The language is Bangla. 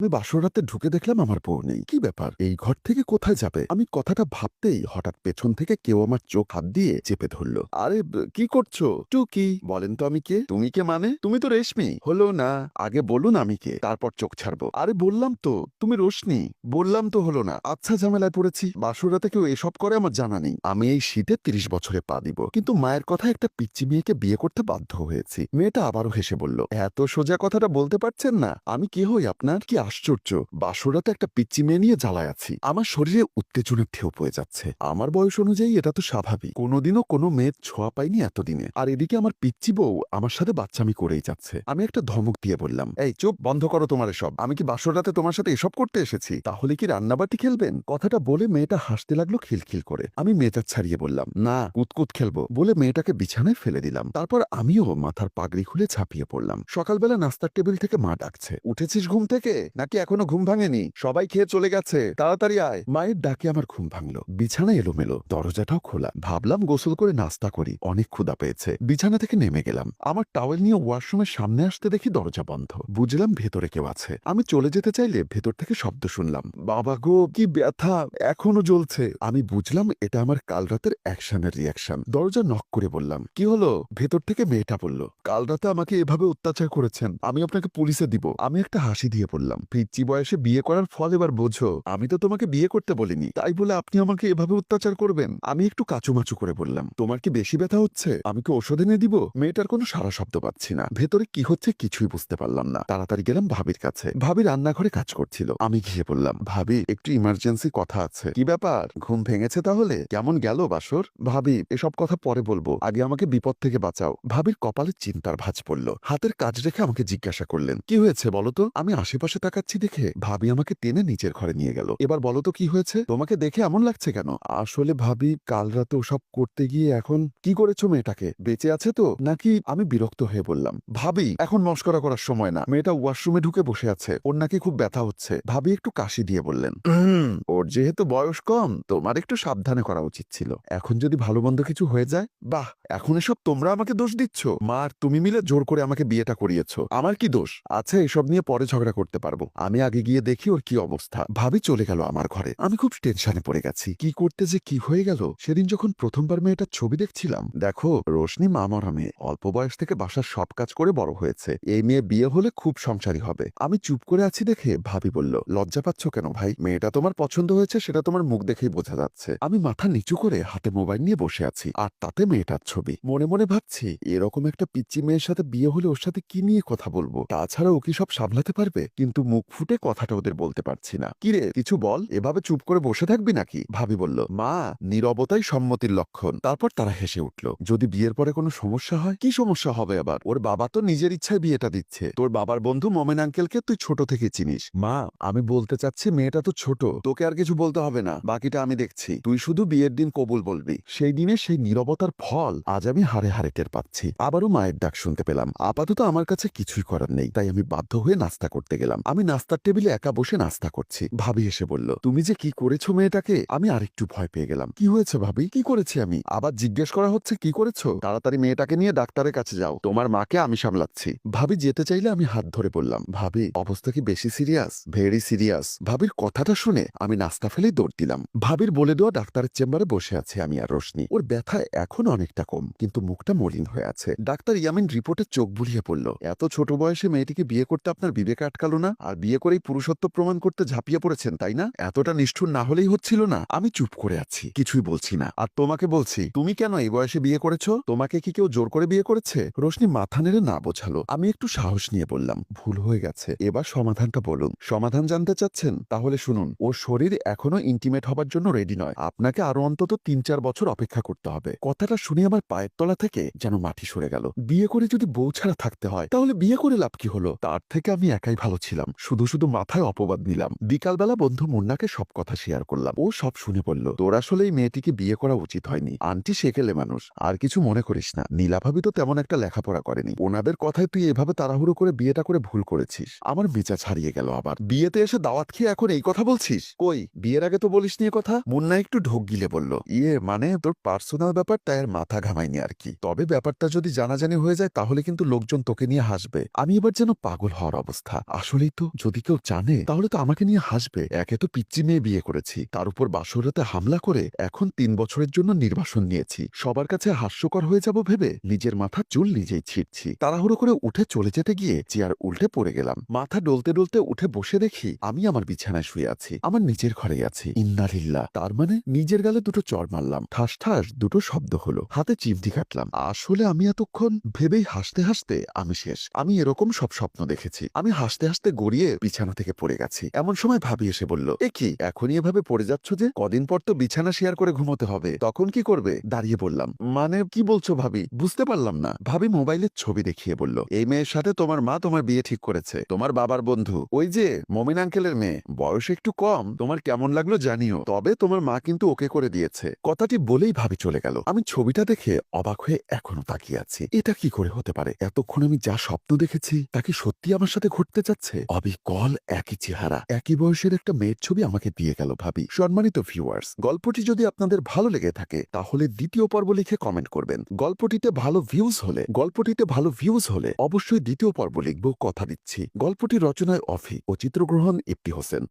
আমি বাসর রাতে ঢুকে দেখলাম আমার বউ নেই। কি ব্যাপার? এই ঘর থেকে কোথায় যাবে? আমি কথাটা ভাবতেই হঠাৎ পেছন থেকে কেউ আমার চোখ হাত দিয়ে চেপে ধরলো। আরে কি করছ? টু কি বলেন তো আমি কে? তুমি কে মানে? তুমি তো রেশমি। হলো না। আগে বলুন আমি কে? তারপর চোখ ছাড়বো। আরে, বললাম তো, তুমি রোশনি। বললাম তো হলো না। আচ্ছা ঝামেলায় পড়েছি। বাসর রাতে কেউ এসব করে আমার জানা নেই। আমি এই শীতে তিরিশ বছরে পা দিব। কিন্তু মায়ের কথা একটা পিচ্চি মেয়েকে বিয়ে করতে বাধ্য হয়েছি। মেয়েটা আবারও হেসে বলল, এত সোজা কথাটা বলতে পারছেন না। আমি কে হই আপনার? কি আশ্চর্য, বাসরাতে একটা পিচ্চি মেয়ে নিয়ে জ্বালায় আমার শরীরে উত্তেজনের ঢেউ বয়ে যাচ্ছে। আমার বয়স অনুযায়ী এটা তো স্বাভাবিক। কোনোদিনও কোনো মেয়ের ছোঁয়া পাইনি এতদিনে। আর এদিকে আমার পিচ্চি বউ আমার সাথে বাচ্চামি করেই যাচ্ছে। আমি একটা ধমক দিয়ে বললাম, এই, চুপ, বন্ধ করো তোমার এসব। আমি কি বাসরাতে তোমার সাথে এসব করতে এসেছি? তাহলে কি রান্নাবাটি খেলবেন? কথাটা বলে মেয়েটা হাসতে লাগল খিলখিল করে। আমি মেয়েটা ছাড়িয়ে বললাম, না, কুতকুত খেলব। বলে মেয়েটাকে বিছানায় ফেলে দিলাম। তারপর আমিও মাথার পাগড়ি খুলে ছাপিয়ে পড়লাম। সকালবেলা নাস্তার টেবিল থেকে মা ডাকছে, উঠেছিস ঘুম থেকে? নাকি এখনও ঘুম ভাঙেনি? সবাই খেয়ে চলে গেছে। তাড়াতাড়ি আয়। মায়ের ডাকে আমার ঘুম ভাঙলো। বিছানা এলোমেলো। দরজাটাও খোলা। ভাবলাম গোসল করে নাস্তা করি। অনেক ক্ষুধা পেয়েছে। বিছানা থেকে নেমে গেলাম। আমার টাওয়েল নিয়ে ওয়াশরুমের সামনে আসতে দেখি দরজা বন্ধ। বুঝলাম ভেতরে কেউ আছে। আমি চলে যেতে চাইলে ভেতর থেকে শব্দ শুনলাম। বাবা গো, কি ব্যথা! এখনও জ্বলছে। আমি বুঝলাম এটা আমার কাল রাতের অ্যাকশনের রিয়াকশন দরজা নক করে বললাম, কি হলো? ভেতর থেকে মেয়েটা বলল, কাল রাতে আমাকে এভাবে অত্যাচার করেছেন। আমি আপনাকে পুলিশে দিব। আমি একটা হাসি দিয়ে বললাম পিচ্চি বয়সে বিয়ে করার ফল এবার বোঝো। আমি তো তোমাকে বিয়ে করতে বলিনি, তাই বলে আপনি আমাকে এভাবে অত্যাচার করবেন। আমি একটু কাচুমাচু করে বললাম, তোমার কি বেশি ব্যথা হচ্ছে? আমি কি ওষুধ এনে দিব? মেয়েটার কোনো সারা শব্দ পাচ্ছি না। ভেতরে কি হচ্ছে কিছুই বুঝতে পারলাম না। তাড়াতাড়ি গেলাম ভাবির কাছে। ভাবি রান্নাঘরে কাজ করছিল। আমি গিয়ে বললাম, ভাবি, একটু ইমার্জেন্সি কথা আছে। কি ব্যাপার? ঘুম ভেঙেছে তাহলে? কেমন গেল বাসর? ভাবি, এসব কথা পরে বলব। আগে আমাকে বিপদ থেকে বাঁচাও। ভাবির কপালে চিন্তার ভাঁজ পড়ল। হাতের কাজ রেখে আমাকে জিজ্ঞাসা করলেন, কি হয়েছে বলো তো? আমি আশেপাশে তাকাচ্ছি দেখে ভাবি আমাকে টেনে নিচের ঘরে নিয়ে গেল। এবার বলো তো কি হয়েছে? তোমাকে দেখে এমন লাগছে কেন? আসলে ভাবি কাল রাতে ওসব করতে গিয়ে এখন কি করেছ মেয়েটাকে? বেঁচে আছে তো? নাকি আমি বিরক্ত হয়ে বললাম ভাবি এখন মস্করা করার সময় না। মেয়েটা ওয়াশরুমে ঢুকে বসে আছে। ওর নাকি খুব ব্যথা হচ্ছে। ভাবি একটু কাশি দিয়ে বললেন "উম, ওর যেহেতু বয়স কম তোমার একটু সাবধানে করা উচিত ছিল। এখন যদি ভালো মন্দ কিছু হয়ে যায় বাহ এখন এসব তোমরা আমাকে দোষ দিচ্ছ। মা আর তুমি মিলে জোর করে আমাকে বিয়েটা করিয়েছো। আমার কি দোষ? আচ্ছা এসব নিয়ে পরে ঝগড়া করতে পারব। আমি আগে গিয়ে দেখি ওর কি অবস্থা। ভাবি চলে গেল আমার ঘরে। আমি খুব টেনশনে পড়ে গেছি। কি করতে যে কি হয়ে গেল? সেদিন যখন প্রথমবার মেয়েটার ছবি দেখছিলাম, দেখো, রোশনি মামরা মেয়ে। অল্প বয়স থেকে বাসার সব কাজ করে বড় হয়েছে। এই মেয়ে বিয়ে হলে খুব সংসারী হবে। আমি চুপ করে আছি দেখে ভাবি বলল, লজ্জা পাচ্ছ কেন ভাই? মেয়েটা তোমার পছন্দ হয়েছে, সেটা তোমার মুখ দেখেই বোঝা যাচ্ছে। আমি মাথা নিচু করে হাতে মোবাইল নিয়ে বসে আছি, আর তাতে মেয়েটার ছবি। মনে মনে ভাবছি, এরকম একটা পিচ্চি মেয়ের সাথে বিয়ে হলে ওর সাথে কি নিয়ে কথা বলব? তাছাড়া ও কি সব সামলাতে পারবে? কিন্তু মুখ ফুটে কথাটা ওদের বলতে পারছি না। কিরে কিছু বল? এভাবে চুপ করে বসে থাকবি নাকি? ভাবি বলল, মা, নীরবতাই সম্মতির লক্ষণ। তারপর তারা হেসে উঠল, যদি বিয়ের পরে কোনো সমস্যা হয়? কি সমস্যা হবে আবার? ওর বাবা তো নিজের ইচ্ছায় বিয়েটা দিচ্ছে। তোর বাবার বন্ধু মোমেন আঙ্কেলকে তুই ছোট থেকে চিনিস। মা, আমি বলতে চাচ্ছি মেয়েটা তো ছোট, তোকে আর কিছু বলতে হবে না। বাকিটা আমি দেখছি। তুই শুধু বিয়ের দিন কবুল বলবি। সেই দিনে সেই নীরবতার ফল আজ আমি হারে হারে টের পাচ্ছি। আবারও মায়ের ডাক শুনতে পেলাম। আপাতত আমার কাছে কিছুই করার নেই, তাই আমি বাধ্য হয়ে নাস্তা করতে গেলাম। আমি নাস্তার টেবিলে একা বসে নাস্তা করছি। ভাবি এসে বলল, তুমি যে কি করেছ মেয়েটাকে? আমি আরেকটু ভয় পেয়ে গেলাম। কি হয়েছে ভাবি? কি করেছি আমি? আবার জিজ্ঞেস করা হচ্ছে কি করেছ? তাড়াতাড়ি মেয়েটাকে নিয়ে ডাক্তারের কাছে যাও। তোমার মাকে আমি সামলাচ্ছি। ভাবি যেতে চাইলে আমি হাত ধরে বললাম, ভাবি, অবস্থা কি বেশি সিরিয়াস? Very serious. ভাবির কথাটা শুনে আমি নাস্তা ফেলেই দৌড় দিলাম। ভাবির বলে দেওয়া ডাক্তারের চেম্বারে বসে আছে আমি আর রোশনি। ওর ব্যথা এখন অনেকটা কম, কিন্তু মুখটা মলিন হয়ে আছে। ডাক্তার ইয়ামিন রিপোর্টে চোখ বুলিয়ে পড়ল এত ছোট বয়সে মেয়েটিকে বিয়ে করতে আপনার বিবেকে আটকালো না? আর বিয়ে করেই পুরুষত্ব প্রমাণ করতে ঝাঁপিয়ে পড়েছেন, তাই না? এতটা নিষ্ঠুর না হলেই হচ্ছিল না। আমি চুপ করে আছি, কিছুই বলছি না। আর তোমাকে বলছি, তুমি কেন এই বয়সে বিয়ে করেছ? তোমাকে কি কেউ জোর করে বিয়ে করেছে? রোশনি মাথা নেড়ে না বোঝালো। আমি একটু সাহস নিয়ে বললাম, ভুল হয়ে গেছে। এবার সমাধানটা বলুন। সমাধান জানতে চাচ্ছেন? তাহলে শুনুন, ওর শরীর এখনও ইন্টিমেট হবার জন্য রেডি নয়। আপনাকে আরও অন্তত তিন চার বছর অপেক্ষা করতে হবে। কথাটা শুনে আমার পায়ের তলা থেকে যেন মাটি সরে গেল। বিয়ে করে যদি বউ ছাড়া থাকতে হয়, তাহলে বিয়ে করে লাভ কি হলো? তার থেকে আমি একাই ভালো ছিলাম। শুধু শুধু মাথায় অপবাদ নিলাম বিকালবেলা বন্ধু মুন্নাকে সব কথা শেয়ার করলাম। ও সব শুনে বলল, তোর আসলে এই মেয়েটিকে বিয়ে করা উচিত হয়নি। আন্টি সেকেলে মানুষ, আর কিছু মনে করিস না। নীলাভাবি তো তেমন একটা লেখাপড়া করেনি। ওনাদের কথায় তুই এভাবে তাড়াহুড়ো করে বিয়েটা করে ভুল করেছিস। আমার মেজাজ ছাড়িয়ে গেল আবার। বিয়েতে এসে দাওয়াত খেয়ে এখন এই কথা বলছিস? কই, বিয়ের আগে তো বলিস নিয়ে কথা? মুন্না একটু ঢোক গিলে বলল ইয়ে মানে তোর পার্সোনাল ব্যাপার তাই মাথা ঘামাইনি আর কি। তবে ব্যাপারটা যদি জানাজানি হয়ে যায়, তাহলে কিন্তু লোকজন তোকে নিয়ে হাসবে। আমি এবার যেন পাগল হওয়ার অবস্থা। আসলেই তো যদি কেউ জানে, তাহলে তো আমাকে নিয়ে হাসবে। একে তো পিচ্চি মেয়ে বিয়ে করেছি। তার উপর বাসরাতে হামলা করে এখন তিন বছরের জন্য নির্বাসন নিয়েছি। সবার কাছে হাস্যকর হয়ে যাব ভেবে নিজের মাথা চুল নিজেই ছিটছি তাড়াহুড়ো করে উঠে চলে যেতে গিয়ে চেয়ার উল্টে পড়ে গেলাম। মাথা ডলতে ডলতে উঠে বসে দেখি আমি আমার বিছানায় শুয়ে আছি। আমার নিজের ঘরেই আছি। ইন্নালিল্লা তার মানে নিজের গালে দুটো চর মারলাম। ঠাস ঠাস দুটো শব্দ হলো। হাতে চিমটি কাটলাম। আসলে আমি এতক্ষণ ভেবেই হাসতে হাসতে আমি শেষ। আমি এরকম সব স্বপ্ন দেখেছি। আমি হাসতে হাসতে গড়িয়ে বিছানা থেকে পড়ে গেছি। এমন সময় ভাবি এসে বলল, এ কি, এখনই এভাবে পড়ে যাচ্ছ যে? কদিন পর তো বিছানা শেয়ার করে ঘুমোতে হবে। তখন কি করবে? দাঁড়িয়ে বললাম মানে কি বলছো ভাবি? বুঝতে পারলাম না। ভাবি মোবাইলের ছবি দেখিয়ে বলল, এই মেয়ের সাথে তোমার মা তোমার বিয়ে ঠিক করেছে। তোমার বাবার বন্ধু। ওই যে, মমিন আঙ্কেলের মেয়ে। বয়স একটু কম। তোমার কেমন লাগল জানিও। তবে তোমার মা কিন্তু ওকে করে দিয়েছে। কথাটি বলেই ভাবি চলে গেল। আমি ছবিটা দেখে অবাক হয়ে এখনও তাকিয়ে আছি। এটা কি করে হতে পারে? এতক্ষণ আমি যা স্বপ্ন দেখেছি, তা কি সত্যি আমার সাথে ঘটতে যাচ্ছে? অবিকল একই চেহারা। একই বয়সের একটা মেয়ের ছবি আমাকে দিয়ে গেল ভাবি। সম্মানিত ভিউয়ার্স গল্পটি যদি আপনাদের ভালো লেগে থাকে, তাহলে দ্বিতীয় পর্ব লিখে কমেন্ট করবেন। গল্পটিতে ভালো ভিউজ হলে, গল্পটিতে ভালো ভিউজ হলে অবশ্যই দ্বিতীয় পর্ব লিখব, কথা দিচ্ছি। গল্পটি রচনায় অফি ও চিত্রগ্রহণ ইপ্তি হোসেন।